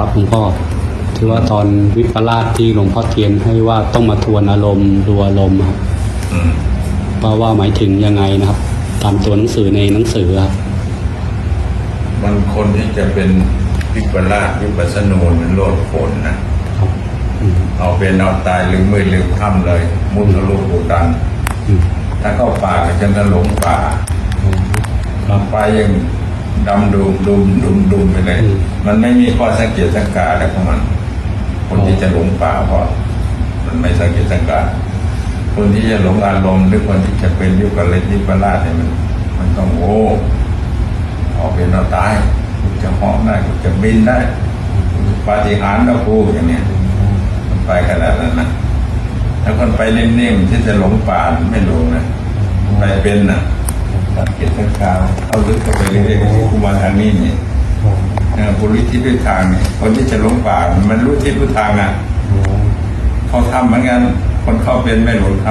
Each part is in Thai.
ครับหลวงพ่อที่ว่าตอนวิปลาสที่หลวงพ่อเทียนให้ว่าต้องมาทวนอารมณ์ดูอารมณ์ครับอืมว่าว่าหมายถึงยังไงนะครับ ตามตัวหนังสือในหนังสือครับมันคนที่จะเป็นวิปลาสวิปัสสนูนมันโลดโผนนะครับอืมเอาเป็นเอาตายลืมมือลืมค่ำเลย มุทะลุปูดันอืมถ้าเข้าป่าก็จะกระหลงป่าครับไปยัง ดำดุมดุมดุมดุมไปเลยอืมมันไม่มีข้อสังเกตสังกาอะไรของมัน คนที่จะหลงป่าเพราะมันไม่สังเกตสังกาคนที่จะหลงอารมณ์หรือคนที่จะเป็นยุคเลนิปลาสเนี่ยมัน มันต้องโง่ออกเป็นเราตายกูจะเหาะได้กูจะบินได้ปาฏิหาริย์กับกูอย่างเนี้ยมันไปขนาดนั้นนะถ้าคนไปนิ่มๆที่จะหลงป่าไม่หลงนะไปเป็นนะ สังเกตสังกาเอาลึกเข้าไปเรื่อยๆกูมาทางนี้นี่เออบุริทิศด้วยทางเนี่ยคนที่จะหลงป่ามันรู้ทิศรู้ทางนะเขาทำเหมือนกันคนเข้าเป็นไม่หลงท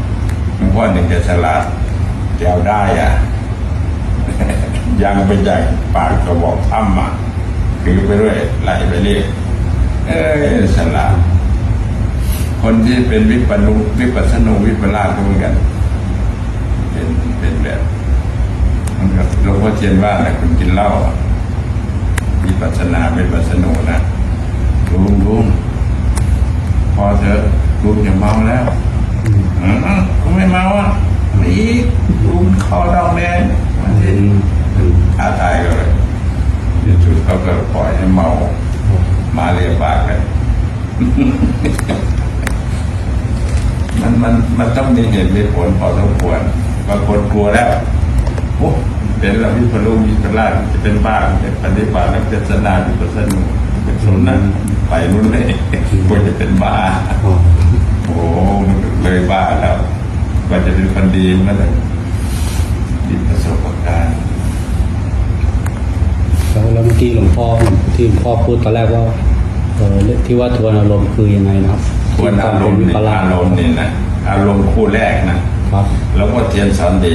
ำหลวงพ่อหนึ่งจะฉลาดแก้วได้อะยังไปใหญ่ปากกระบอกถ้ำอะคือไปเรื่อยไหลไปเรื่อยเอ้ยฉลาดคนที่เป็นวิปัสสนุวิปัสสนูวิปลาสเหมือนกัน เป็นเป็นแบบ มันกับหลวงพ่อเทียนว่าแหละคุณกินเหล้าอะวิปัสสนาวิปัสสนูนะลุงลุงพอเถอะลุงอย่าเมาแล้วอืมกูไม่เมาอะนี่ลุงคอดองแดงมาทีท้าทายกันเลยเดี๋ยวจุดเขาก็ปล่อยให้เมามาเรียบากเลยมันมันมันต้องมีเหตุมีผลพอสมควรบางคนกลัวแล้วโอ้ เป็นแล้ววิปลุวิปลาสจะเป็นบ้าจะปฏิบัติแล้วเป็นสนาวิปัสสนุเป็นสนนั้นไปนู่นเลยกลัวจะเป็นบ้าอ๋อโอ้มันเลยบ้าแล้วกว่าจะเป็นคนดีมันเลยมีประสบการณ์แล้วแล้วเมื่อกี้หลวงพ่อที่หลวงพ่อพูดตอนแรกว่าเออเรื่องที่ว่าทวนอารมณ์คือยังไงนะครับควรอารมณ์วินี่ปลาสอารมณ์นี่นะอารมณ์คู่แรกนะครับ แล้วก็เทียนสอนดี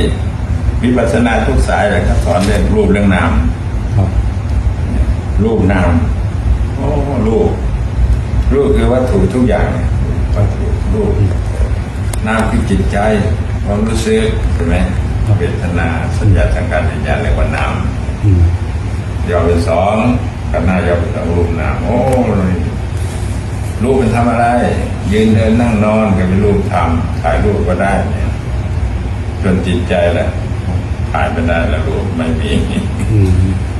วิปัสสนาทุกสายเลยครับสอนเรื่องรูปเรื่องนามครับรูปนามโอ้รูปรูปคือวัตถุทุกอย่างเนี่ยวัตถุรูปนามคือจิตใจความรู้สึกใช่ไหมเวทนาสัญญาทางการวิญญาณเรียกว่านามอืมย่อเป็นสองกันหน้าย่อเป็นสองรูปนามโอ้รูปเป็นทำอะไร ยืนเดินนั่งนอนก็เป็นรูปทำถ่ายรูปก็ได้เนี่ยจนจิตใจแหละ ถ่ายไม่ได้แล้วรูปไม่มีอืม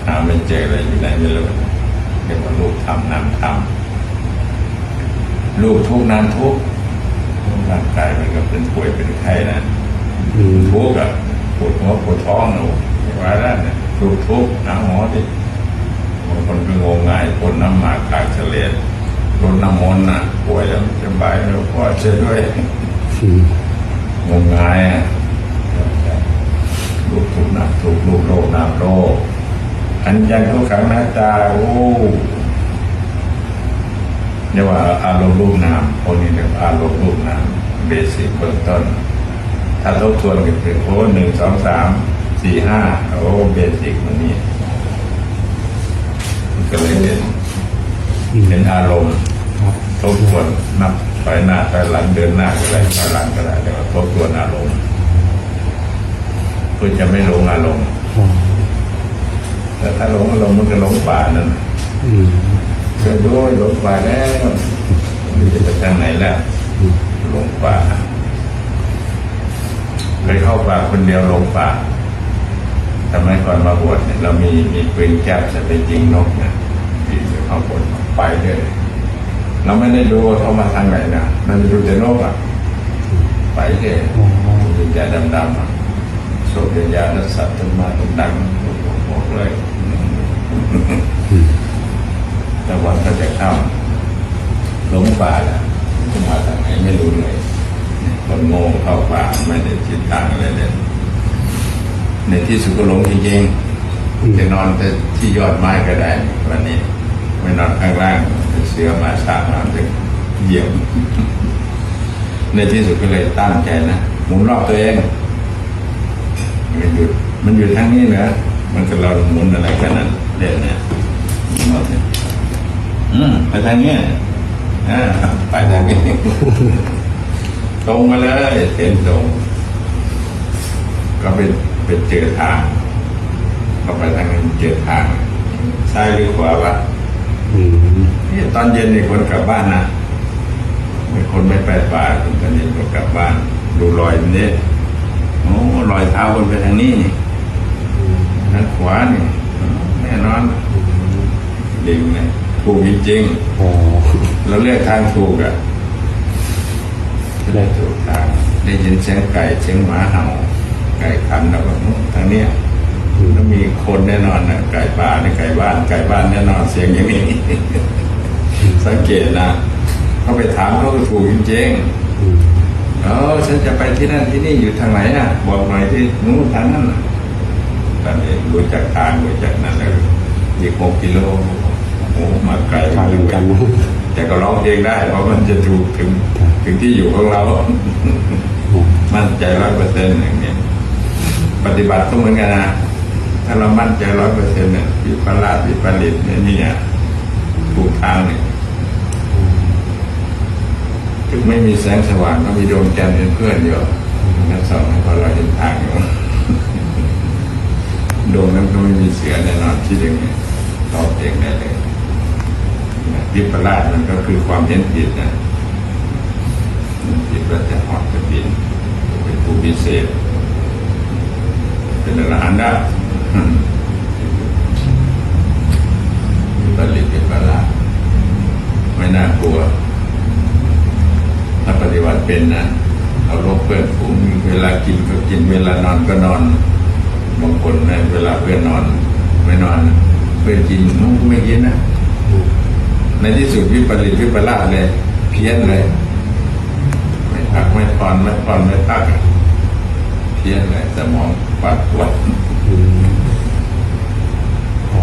หาไม่เจอเลยอยู่ไหนไม่รู้เรียกว่ารูปทำนามทำรูปทุกข์นามทุกข์ร่างกายมันก็เป็นป่วยเป็นไข้นะอืมทุกข์อะปวดหัวปวดท้องหนูว่าแล้วเนี่ยรูปทุกข์หาหมอดิบางคนก็งงง่ายคนน้ำหมากขาดเฉลียดรดน้ำมนต์น่ะป่วยแล้วสบายแล้วพ่อช่วยด้วยอืมงมงายอะ รูปทุกนามทุกข์รูปโลกนามโลกอันยังทุกขังหน้าตาโอ้เรียกว่าอารมณ์รูปนามพวกนี้เรียกว่าอารมณ์รูปนามเบสิกเบื้องต้น ถ้าทบทวนกันคือโอ้หนึ่งสองสามสี่ห้าโอ้เบสิกมันนี่ก็เลยเป็นเป็นอารมณ์รับทบทวนนับถอยหน้าถอยหลังเดินหน้าก็ได้ถอยหลังก็ได้เรียกว่าทบทวนอารมณ์ พื่อจะไม่หลงอารมณ์อ๋อแต่ถ้าหลงอารมณ์มันก็หลงป่านั่นอืมเกิดด้วยหลงป่าแล้วมันจะไปทางไหนแล้วอืมหลงป่าเคยเข้าป่าคนเดียวหลงป่าทำไมก่อนมาบวชเนี่ยเรามีมีปืนแก๊ปจะไปยิงนกเนี่ยที่จะเข้าบวชไปเลยเราไม่ได้ดูว่าเขามาทางไหนนะมันดูแต่นกอะ ไปเลยอ๋อวิญญาณดำๆอะ โสดวิญญาณสัตว์ต้นไม้ต้นดังหมดเลยแต่วันก็จะเข้าหลงป่าแหละมาทางไหนไม่รู้เลย คนโง่เข้าป่าไม่ได้จิตทางอะไรเลย ในที่สุดก็หลงจริงๆจะนอนแต่ที่ยอดไม้ก็ได้ วันนี้ไม่นอนข้างล่างเสือมาสามาถึงเหยียบในที่สุดก็เลยตั้งใจนะหมุนรอบตัวเอง มันอยู่มันอยู่ทางนี้นะมันก็เราหมุนอะไรกันนั่นเล่นเนี่ยหมุนรอบเนี่ยอืมไปทางเนี้ยอ่าไปทางนี้ตรงมาเลยเส้นตรง ก็ไปไปเจอทางก็ไปทางนั้นเจอทางซ้ายหรือขวาวะอืมนี่ตอนเย็นนี่คนกลับบ้านนะไม่คนไม่ไปป่าคนตอนเย็นก็กลับบ้าน ดูรอยมันนี่ โอ้รอยเท้าคนไปทางนี้นี่ทางขวานี่แน่นอนดิ่งเลยถูกจริงอ๋อๆเราเลือกทางถูกอะเลือกถูกทางได้ยินเสียงไก่เสียงหมาเห่า ไก่ขันเราก็อื้อทางเนี้ยต้องมีคนแน่นอนนะไก่ป่าในไก่บ้าน ไก่บ้านแน่นอนเสียงอย่างนี้ สังเกตนะเขาไปถามเขาก็ถูกจริงอืมๆ เออฉันจะไปที่นั่นที่นี่อยู่ทางไหนอะ บอกหน่อยที่นู้นทางนั้นน่ะตอนนี้รู้จักทางรู้จักนั้นแล้วอีกหกกิโลโอ้โหมาไกลไกลเหมือนกันนะแต่ก็ร้องเพลงได้ เพราะมันจะถูกถึงครับถึงที่อยู่ของเราอ๋อมั่นใจร้อยเปอร์เซ็นต์อย่างนี้ปฏิบัติก็เหมือนกันนะถ้าเรามั่นใจร้อยเปอร์เซ็นต์เนี่ยวิปลาสวิปริตเนี่ยนี่อะถูกทางเนี่ย ถึงไม่มีแสงสว่างก็มีดวงจันทร์เป็นเพื่อนอยู่นั่นสองให้พอเราเห็นทางอยู่ดวงนั้นก็ไม่มีเสือแน่นอนที่อย่างนี้ตอบเองได้เลยวิปลาสมันก็คือความเห็นผิดนะผิดว่าจะหอดจะบินเป็นผู้พิเศษ เป็นอรหันต์ได้ ผลิตเป็นปลาไม่น่ากลัว ถ้าปฏิบัติ เป็นนะเอาลบเพื่อนฝูงเวลากินก็กินเวลานอนก็นอนบางคนนะเวลาเพื่อนนอนไม่นอน เพื่อนกินนุ้งไม่กินนะในที่สุดวิปริตวิปลาสเลย เพี้ยนเลย ไม่พักไม่ผ่อนไม่ผ่อนไม่พักอะเพี้ยนเลยสมองปัดปวดอืมอ๋อ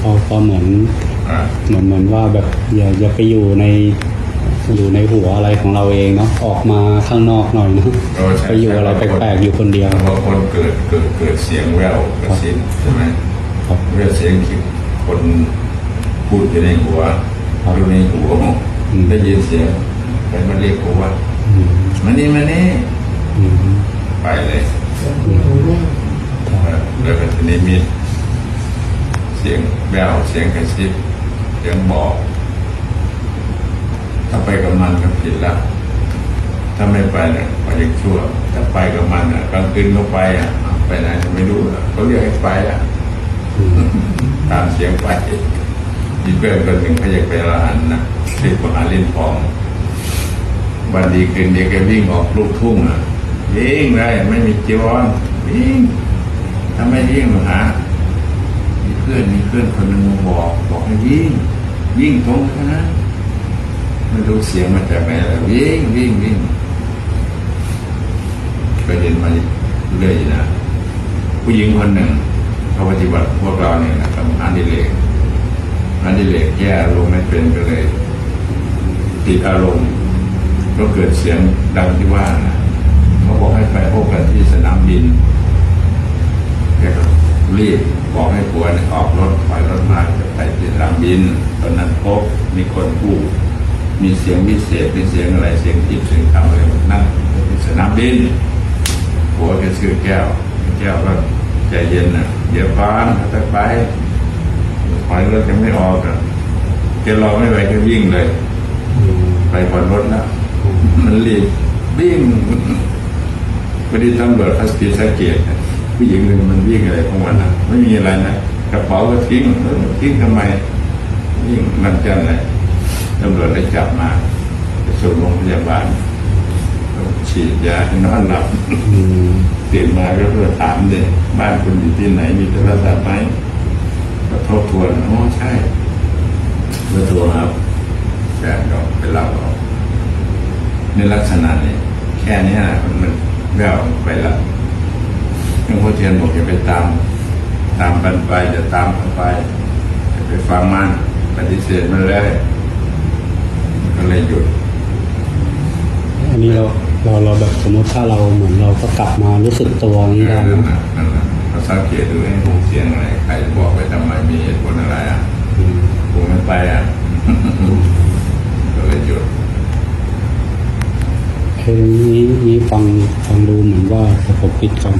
พอพอเหมือนอ่าเหมือนเหมือนว่าแบบอย่าอย่าไปอยู่ใน อยู่ในหัวอะไรของเราเองเนาะออกมาข้างนอกหน่อยเนาะเออใช่ไปอยู่อะไรแปลกๆอยู่คนเดียวบางคนเกิดเกิดเกิดเสียงแววกระซิบใช่ไหมครับแววเสียงที่คนพูดอยู่ในหัวครับอยู่ในหัวอืมได้ยินเสียงใครมาเรียกผมว่าอืมมานี่มานี่อืมไปเลยครับแล้วก็ทีนี้มีเสียงแววเสียงกระซิบเสียงบอก ถ้าไปกับมันก็ผิดแล้วถ้าไม่ไปเนี่ยก็ยังชั่วถ้าไปกับมันอะกลางคืนก็ไปอะไปไหนก็ไม่รู้อะเขาเรียกให้ไปอะอืมตามเสียงไปมีเพื่อนคนหนึ่งเขาอยากเป็นอรหันต์นะชื่อมหาลินทองวันดีคืนดีแกวิ่งออกลูกทุ่งอะวิ่งเลยไม่มีจีวรวิ่งถ้าไม่วิ่งมาหามีเพื่อนมีเพื่อนคนหนึ่งมาบอก บอกให้วิ่งวิ่งตรงแค่นั้น ไม่รู้เสียงมาจากไหนแล้ววิ่งวิ่งวิ่งไปเห็นมาเรื่อยนะผู้หญิงคนหนึ่งเขาปฏิบัติพวกเราเนี่ยนะครับอันดิเลกอันดิเลกแย่อารมณ์ไม่เป็นก็เลยติดอารมณ์ก็เกิดเสียงดังที่ว่านะเขาบอกให้ไปพบกันที่สนามบินแกก็รีบบอกให้ผัวยออกรถถอยรถมาจะไปที่สนามบิน ตอนนั้นพบมีคนพูด มีเสียงวิเศษมีเสียงอะไรเสียงทิพย์เสียงธรรมอะไรนั่งสนามบินผัวแกซื้อแก้ว แก้วก็ใจเย็นนะเดี๋ยวฟ้านถ้าไปถอยรถยังไม่ออกอะแกรอไม่ไหวก็วิ่งเลย ไปผ่อนรถแล้วมันรีบวิ่งพอดีตำรวจพัสดีสังเกตผู้หญิงหนึ่งมันวิ่งอะไรของมันนะไม่มีอะไรนะกระเป๋าก็ทิ้งทิ้งทำไมวิ่งมันจันเลย ตำรวจได้จับมาไปส่งโรงพยาบาลฉีดยาให้นอนหลับอืมตื่นมาก็เพื่อถามเลยบ้านคุณอยู่ที่ไหนมีโทรศัพท์ไหมก็ทบทวนโอ้ใช่เมื่อโทรครับแฟนก็ไปเล่าเอาในลักษณะนี้แค่เนี้ยมันมันแววไปละหลวงพ่อเทียนบอกอย่าไปตาม ตามกันไปจะตามกันไปอย่าไปฟังมันปฏิเสธมันเลย ก็เลยหยุด อันนี้เราเราเราแบบสมมติถ้าเราเหมือนเราก็กลับมารู้สึกตัวนี้ได้ไหเราทราบเกตดูให้ผมเสียงอะไรใครบอกไปทำไมมีเหตุผลอะไรอะผมไม่ไปอะก็เลยหยุดเพลงนี้นี้ฟังฟังดูเหมือนว่าประกบปิดกัน